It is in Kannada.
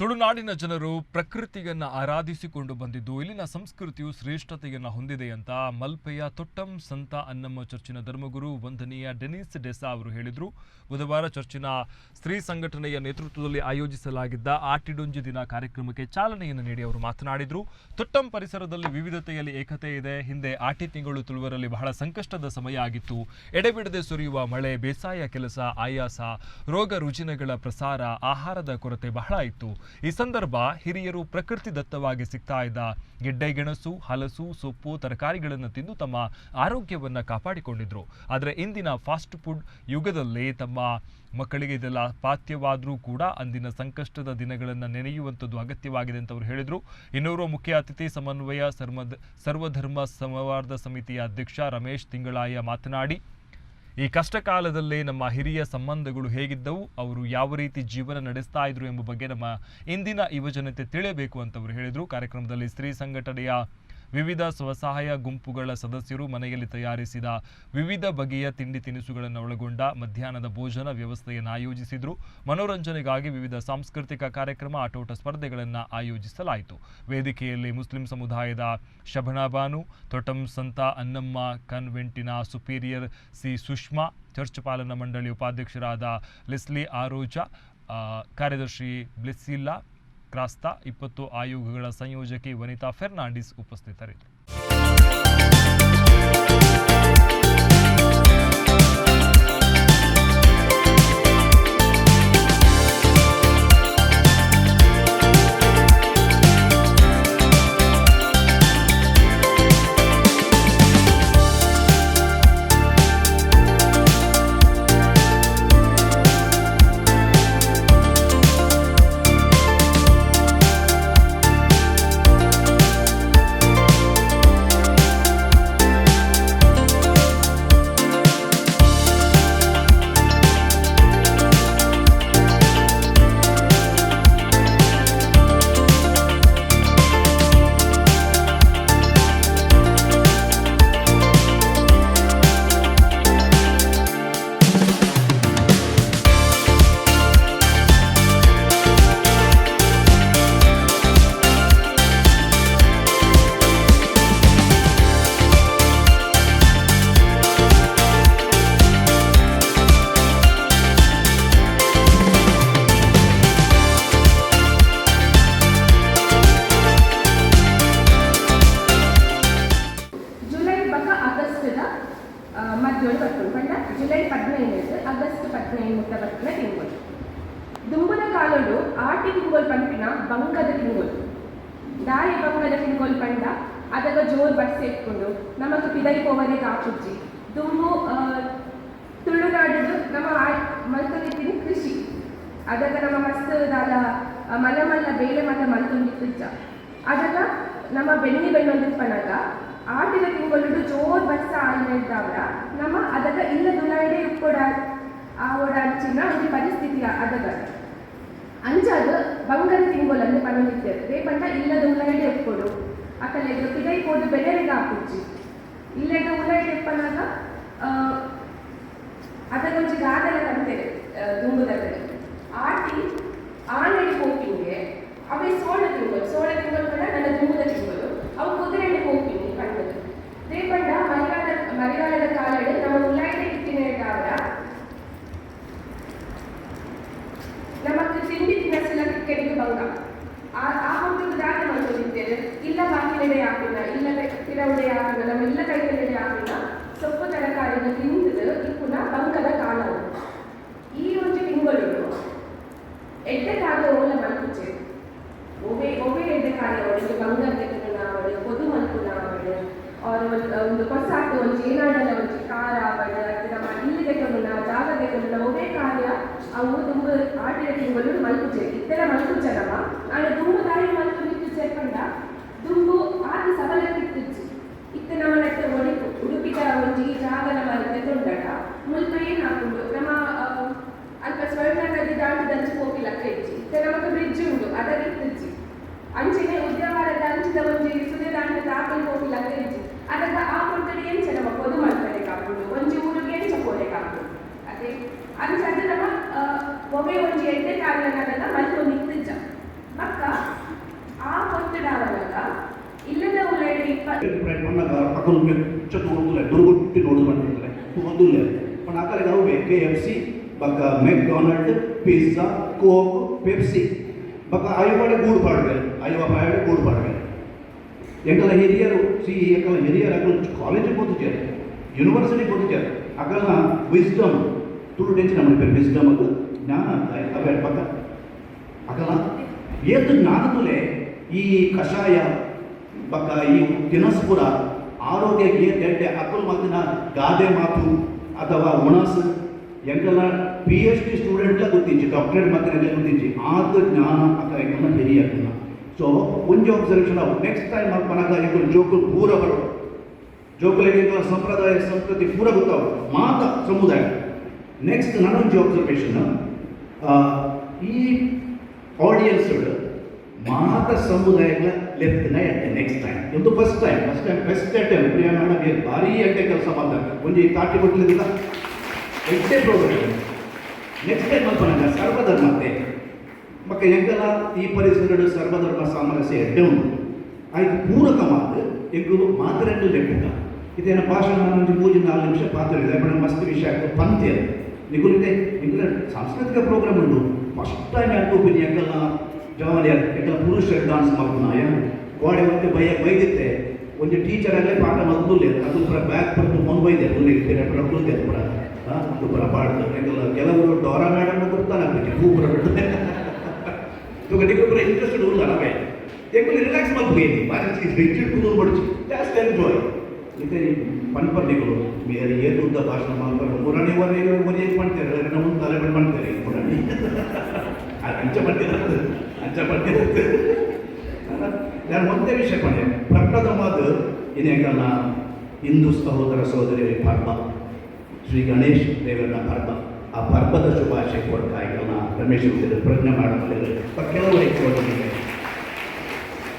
ತುಳುನಾಡಿನ ಜನರು ಪ್ರಕೃತಿಯನ್ನು ಆರಾಧಿಸಿಕೊಂಡು ಬಂದಿದ್ದು, ಇಲ್ಲಿನ ಸಂಸ್ಕೃತಿಯು ಶ್ರೇಷ್ಠತೆಯನ್ನು ಹೊಂದಿದೆ ಅಂತ ಮಲ್ಪೆಯ ತೊಟ್ಟಂ ಸಂತ ಅನ್ನಮ್ಮ ಚರ್ಚಿನ ಧರ್ಮಗುರು ವಂದನೀಯ ಡೆನಿಸ್ ಡೆಸಾ ಅವರು ಹೇಳಿದರು. ಬುಧವಾರ ಚರ್ಚಿನ ಸ್ತ್ರೀ ಸಂಘಟನೆಯ ನೇತೃತ್ವದಲ್ಲಿ ಆಯೋಜಿಸಲಾಗಿದ್ದ ಆಟಿಡೊಂಜಿ ದಿನ ಕಾರ್ಯಕ್ರಮಕ್ಕೆ ಚಾಲನೆಯನ್ನು ನೀಡಿ ಅವರು ಮಾತನಾಡಿದರು. ತೊಟ್ಟಂ ಪರಿಸರದಲ್ಲಿ ವಿವಿಧತೆಯಲ್ಲಿ ಏಕತೆ ಇದೆ. ಹಿಂದೆ ಆಟಿ ತಿಂಗಳು ತುಳುವರಲ್ಲಿ ಬಹಳ ಸಂಕಷ್ಟದ ಸಮಯ ಆಗಿತ್ತು. ಎಡೆಬಿಡದೆ ಸುರಿಯುವ ಮಳೆ, ಬೇಸಾಯ ಕೆಲಸ, ಆಯಾಸ, ರೋಗ ರುಜಿನಗಳ ಪ್ರಸಾರ, ಆಹಾರದ ಕೊರತೆ ಬಹಳ ಇತ್ತು. ಈ ಸಂದರ್ಭ ಹಿರಿಯರು ಪ್ರಕೃತಿ ದತ್ತವಾಗಿ ಸಿಗ್ತಾ ಇದ್ದ ಗೆಡ್ಡೆ ಗೆಣಸು ಹಲಸು, ಸೊಪ್ಪು, ತರಕಾರಿಗಳನ್ನು ತಿಂದು ತಮ್ಮ ಆರೋಗ್ಯವನ್ನು ಕಾಪಾಡಿಕೊಂಡಿದ್ರು. ಆದರೆ ಇಂದಿನ ಫಾಸ್ಟ್ ಫುಡ್ ಯುಗದಲ್ಲಿ ತಮ್ಮ ಮಕ್ಕಳಿಗೆ ಇದೆಲ್ಲ ಪಾಥ್ಯವಾದರೂ ಕೂಡ ಅಂದಿನ ಸಂಕಷ್ಟದ ದಿನಗಳನ್ನು ನೆನೆಯುವಂಥದ್ದು ಅಗತ್ಯವಾಗಿದೆ ಅಂತ ಅವರು ಹೇಳಿದರು. ಇನ್ನೋರ್ವ ಮುಖ್ಯ ಅತಿಥಿ ಸಮನ್ವಯ ಸರ್ಮದ್, ಸರ್ವಧರ್ಮ ಸಂವಾದ ಸಮಿತಿಯ ಅಧ್ಯಕ್ಷ ರಮೇಶ್ ತಿಂಗಳಾಯ ಮಾತನಾಡಿ ಈ ಕಷ್ಟ ಕಾಲದಲ್ಲಿ ನಮ್ಮ ಹಿರಿಯ ಸಂಬಂಧಗಳು ಹೇಗಿದ್ದವು, ಅವರು ಯಾವ ರೀತಿ ಜೀವನ ನಡೆಸ್ತಾ ಇದ್ರು ಎಂಬ ಬಗ್ಗೆ ನಮ್ಮ ಇಂದಿನ ಯುವಜನತೆ ತಿಳಿಯಬೇಕು ಅಂತ ಅವರು ಹೇಳಿದರು. ಕಾರ್ಯಕ್ರಮದಲ್ಲಿ ಸ್ತ್ರೀ ಸಂಘಟನೆಯ ವಿವಿಧ ಸ್ವಸಹಾಯ ಗುಂಪುಗಳ ಸದಸ್ಯರು ಮನೆಯಲ್ಲಿ ತಯಾರಿಸಿದ ವಿವಿಧ ಬಗೆಯ ತಿಂಡಿ ತಿನಿಸುಗಳನ್ನು ಒಳಗೊಂಡ ಮಧ್ಯಾಹ್ನದ ಭೋಜನ ವ್ಯವಸ್ಥೆಯನ್ನು ಆಯೋಜಿಸಿದ್ರು. ಮನೋರಂಜನೆಗಾಗಿ ವಿವಿಧ ಸಾಂಸ್ಕೃತಿಕ ಕಾರ್ಯಕ್ರಮ, ಆಟೋಟ ಸ್ಪರ್ಧೆಗಳನ್ನು ಆಯೋಜಿಸಲಾಯಿತು. ವೇದಿಕೆಯಲ್ಲಿ ಮುಸ್ಲಿಂ ಸಮುದಾಯದ ಶಬನಾ ಬಾನು, ತೊಟಂ ಸಂತ ಅನ್ನಮ್ಮ ಕನ್ವೆಂಟಿನ ಸುಪೀರಿಯರ್ ಸಿ ಸುಷ್ಮಾ, ಚರ್ಚ್ ಪಾಲನಾ ಮಂಡಳಿ ಉಪಾಧ್ಯಕ್ಷರಾದ ಲೆಸ್ಲಿ ಆರೋಜಾ ಕಾರ್ಯದರ್ಶಿ ಬ್ಲೆಸ್ಸಿಲ್ಲಾ ಕ್ರಾಸ್ತಾ ಇಪ್ಪತ್ತು ಆಯೋಗಗಳ ಸಂಯೋಜಕಿ ವನಿತಾ ಫೆರ್ನಾಂಡಿಸ್ ಉಪಸ್ಥಿತರಿದ್ದರು. ಬಂಕದ ಪಂಪಿನ ಬಂಗದ ತಿಂಗೋಲ್ ದಾರಿ ಬಂಗದ ತಿಂಗೋಲ್ ಪಂಡ ಅದಗ ಜೋರ್ ಬಸ್ ಎತ್ಕೊಂಡು ನಮಕ್ ಪಿದೈ ಪೋವರಿ ಕಾಪುಜ್ಜಿ ದುಂಬು ಆ, ತುಳುನಾಡುದು ನಮ್ಮ ಮಲ್ತೊಂದಿತ್ತಿನ ಕೃಷಿ. ಅದಕ್ಕ ನಮ್ಮ ಮಸ್ತ್ ದಾಲ ಮಲ ಮಲ್ಲ ಮಲ್ಲ ಬೇಳೆ ಮಲ್ಲ ಮಲ್ತೊಂದಿತ್ತ ಅದಗ ನಮ್ಮ ಬೆಣ್ಣಿ ಬೆಣ್ಣೊಂದಿಪ್ಪನಾಗ ಆಟಿನ ತಿಂಗಳು ಜೋರ್ ಬಸ್ ಆಯ್ತಾವ್ರ ನಮ್ಮ ಅದಗ ಇಲ್ಲ ದುಲಾಯಿಡೆ ಕೊಡ ಆ ಓಡಾಡ್ಚಿನ ಒಂದು ಪರಿಸ್ಥಿತಿಯ ಅದಗ ಅಂಚಾದ ಬಂಗಾರ ತಿಂಗೋಲನ್ನು ಪನಲಿದ್ದೇವೆ ರೇಪಂಡ ಇಲ್ಲದ ಉಳ್ಳಾಗಡ್ಡೆ ಎಕ್ಕೊಡು ಅಕಲೆ ಪಿದೈ ಹೋದ ಬೆಳೆಗೆ ಹಾಕುಚ್ಚಿ ಇಲ್ಲದ ಉಳ್ಳಾಗಡ್ಡೆ ಎಪ್ಪನಾಗ ಅದಕ್ಕೊಂಚು ಗಾದೆಲ್ಲ ಕಂತೇವೆ ದುಂಬುದಲ್ಲಿ ಆಟಿ ಆನೆ ಹೋಗಿಂಗೆ ಅವೇ ಸೋಳ ತಿಂಗಳು. ಸೋಳ ತಿಂಗಳು ಕೂಡ ನನ್ನ ದುಂಬುದ ಅವ್ರ ಒಂದು ಒಂದು ಕೊಸಾಕು ಒಂದು ಏನಾಡಲ್ಲ ಒಂದು ಕಾರ ಅವಳು ಅದು ನಮ್ಮ ಇಲ್ಲಿ ತೆಗೆದು ಜಾಗ ತೆಗೆದು ಒಬ್ಬೇ ಕಾರ್ಯ ಅವು ತುಂಬ ಆಟಿನ ತಿಂಗಳು ಮಲ್ಪುಚೆ ಇತ್ತೆಲ್ಲ ಮಲ್ಪುಚನವ ನಾನು ತುಂಬ ದಾರಿ ಮಲ್ಪು ನಿಂತು ಸೇರ್ಕೊಂಡ ದುಂಬು ಆದಿ ಸಬಲಕ್ಕಿತ್ತು ಇತ್ತೆ ನಮ್ಮ ನೆಟ್ಟ ಒಡಿತು ಉಡುಪಿದ ಒಂದು ಈ ಜಾಗ ನಮ್ಮ ತೆಗೊಂಡಾಗ ಮುಲ್ಪ ಏನು ಹಾಕೊಂಡು ನಮ್ಮ ಆ, ಅಲ್ಪ ಸ್ವರ್ಣ ನದಿ ದಾಟಿ ದಂಚು ಹೋಗಿಲ್ಲ ಕೆಚ್ಚಿ ಇತ್ತೆ ನಮಗೆ ಬ್ರಿಡ್ಜ್ ಉಂಟು ಅದರ ಇತ್ತಿಜ್ಜಿ ಅಂಚಿನ ದಂಚಿದ ಒಂಜಿಗೆ ಸುದೇದಾಂಡ ದಾಖಲೆ ಹೋಗಿಲ್ಲ ಹೆಂಚು ಅದಕ್ಕ ಆ ಕೊಡ್ತಡಿ ಏನು ನಮ್ಮ ಪೊದು ಮಾಡ್ತಾರೆ ಕಾಕೊಂಡು ಒಂಜಿ ಊರಿಗೆ ಎಂಚ ಪೋರೆ ಕಾಕೊಂಡು ಅದೇ ಅಂಚಾದ ನಮ್ಮ ಒಮ್ಮೆ ಒಂಜಿ ಎಡ್ಡೆ ಕಾಲನಲ್ಲ ಮಲ್ಲು ನಿಂತಿದ್ದ ಪಕ್ಕ ಆ ಕೊತ್ತಡಾವಲ್ಲ ಇಲ್ಲದ ಉಳ್ಳಾಡಿ ಇಪ್ಪತ್ತು ದುರ್ಗುಟ್ಟಿ ನೋಡು ಬಂದಿದ್ದಾರೆ ಒಂದುಲ್ಲೇ पण आकाले गाव बे के एफ सी बका मॅकडॉनल्ड पिझ्झा कोक पेप्सी बका आयोवाडे गूड पाडवे आयोवा पायोडे गूड पाडवे ಎಂಕಲ ಹಿರಿಯರು ಸಿ ಎಂಕಲ ಹಿರಿಯರು ಅಕಲ್ ಕಾಲೇಜಿಗೆ ಹೋಗ್ತಿದ್ದಾರೆ ಯೂನಿವರ್ಸಿಟಿಗೆ ಹೋಗ್ತಿದ್ದಾರೆ ಅಕಲ್ನ ವಿಸ್ಡಮ್ ತುಳು ಟೆನ್ಷನ್ ನಮ್ಮ ಅದು ಜ್ಞಾನ ಅಂತ ಅವೇ ಪಕ್ಕ ಅಕಲ ಏತು ಜ್ಞಾನದಲ್ಲೇ ಈ ಕಷಾಯ ಬಕ್ಕ ಈ ತಿನಸ್ಪುರ, ಆರೋಗ್ಯಕ್ಕೆ ಎಡ್ಡೆ ಅಕಲ್ ಮಾತಿನ ಗಾದೆ ಮಾತು ಅಥವಾ ಉಣಸ್ ಎಂಕಲ್ಲ ಪಿ ಎಚ್ ಡಿ ಸ್ಟೂಡೆಂಟ್ಲ ಗೊತ್ತಿಂಚಿ ಡಾಕ್ಟರೇಟ್ ಮಾತಿನ ಗೊತ್ತಿಂಚಿ. ಆದ ಜ್ಞಾನ ಅಕ್ಕ ಎಂಕಲ್ಲ ಹಿರಿಯ ಸೊ ಒಂಜಿ ಅಬ್ಸರ್ವೇಷನ್ ಅವು ನೆಕ್ಸ್ಟ್ ಟೈಮ್ ಮನಗ ಎಂಕಲ್ ಜೋಕುಲು ಪೂರ ಬರೋ ಜೋಕುಲಿಗೆ ಸಂಪ್ರದಾಯ ಸಂಸ್ಕೃತಿ ಪೂರ ಗೊತ್ತಾವ ಮಾತ ಸಮುದಾಯ ನೆಕ್ಸ್ಟ್ ನನ್ನೊಂಜಿ ಅಬ್ಸರ್ವೇಷನ್ ಈ ಆಡಿಯನ್ಸ್ ಮಾತ ಸಮುದಾಯಗಳ ಲೆಫ್ಟ್ನ ಎಟ್ಟೆ ನೆಕ್ಸ್ಟ್ ಟೈಮ್ ಒಂದು first time first time first time Priya ಭಾರಿ ಎಟ್ಟೆ ಕೆಲಸ ಮಾಡ್ತಾರೆ ಈ ತಾಟಿ ಕೊಟ್ಟಲಿಲ್ಲ ಎಟ್ಟೆ ಪ್ರೋಗ್ರಾಮ್ ನೆಕ್ಸ್ಟ್ ಟೈಮ್ ಮಲ್ಪನಾಗ ಸರ್ವಧರ್ಮತೆ ಮಕ್ಕ ಎಂಕಲ ಈ ಪರಿಸರ ಸರ್ವಧರ್ಮ ಸಾಮರಸ್ಯ ಎಡ್ಡೆ ಉಂಟು ಆಯ್ತು ಪೂರಕ ಮಾತು ಎಂಕುಲು ಮಾತ್ರೆಂದು ಲೆಕ್ಕ ಇದೇನ ಭಾಷಣ ಒಂದು ಮೂರು ನಾಲ್ಕು ನಿಮಿಷ ಪಾತ್ರ ಇದೆ ಬಡ ಮಸ್ತ್ ವಿಷಯ ಆಗ್ತದೆ ಪಂದ್ಯ ನಿಗುಲಿದೆ ನಿಗುಲ ಸಾಂಸ್ಕೃತಿಕ ಪ್ರೋಗ್ರಾಮ್ ಉಂಟು ಫಸ್ಟ್ ಟೈಮ್ ಯಾಕೆ ಒಪ್ಪಿನಿ ಎಂಕಲ್ಲ ಜವಾನಿ ಎಂಕಲ್ಲ ಪುರುಷ ಡಾನ್ಸ್ ಯಾ ಗೋಡೆ ಮತ್ತೆ ಬೈಯ ಬೈದಿತ್ತೆ ಒಂದು ಟೀಚರ್ ಆಗಲೇ ಪಾಠ ಮದ್ದುಲ್ಲೆ ಅದು ಪುರ ಬ್ಯಾಕ್ ಬೈದೆ ಹುಲ್ಲಿಗೆ ಪ್ರಕೃತಿ ಅದು ಪುರ ಅದು ಪುರ ಪಾಡ್ದು ಎಂಕಲ್ಲ ಕೆಲವರು ಡೋರಾ ಮೇಡಮ್ ಗೊತ್ತಾನಾಗ್ಬೇಕು ಹೂ ಪುರ ఎందుకంటే ఇప్పుడు ఇంట్రెస్టెడ్ ఉంది అలాగే ఎక్కువ రిలాక్స్ అయిపోయింది వారికి హెచ్చెడ్ కుదరబడచ్చు దాట్స్ ఎంజాయ్ అయితే ಪನ್ ಪನ್ನಿಗಳು ಬೇರೆ ಏನು ಉದ್ದ ಭಾಷಣ ಮಾಡ್ತಾರೆ ಪುರಾಣಿ ಒರೆ ಒರೆ ಮಾಡ್ತಾರೆ ಅದನ್ನು ಒಂದು ತಲೆ ಬಿಟ್ಟು ಮಾಡ್ತಾರೆ ಪುರಾಣಿ ಅಂಚ ಮಾಡ್ತಿರೋದು ಅಂಚ ಮಾಡ್ತಿರೋದು ನಾನು ಒಂದೇ ವಿಷಯ ಪಡೆ ಪ್ರಪ್ರಥಮವಾದ ಏನೇಕಲ್ಲ ಹಿಂದೂ ಸಹೋದರ ಸಹೋದರಿ ಪರ್ವ ಶ್ರೀ ಗಣೇಶ್ ದೇವರ ಪರ್ವ ಆ ಹಬ್ಬದ ಶುಭಾಶಯ ಕೊಡ್ತಾ ಇಲ್ಲ ರಮೇಶ್ ಪ್ರಜ್ಞೆ ಮಾಡಬಲ್ಲ ಕೆಲವರಿಗೆ ಹೆಚ್ಚು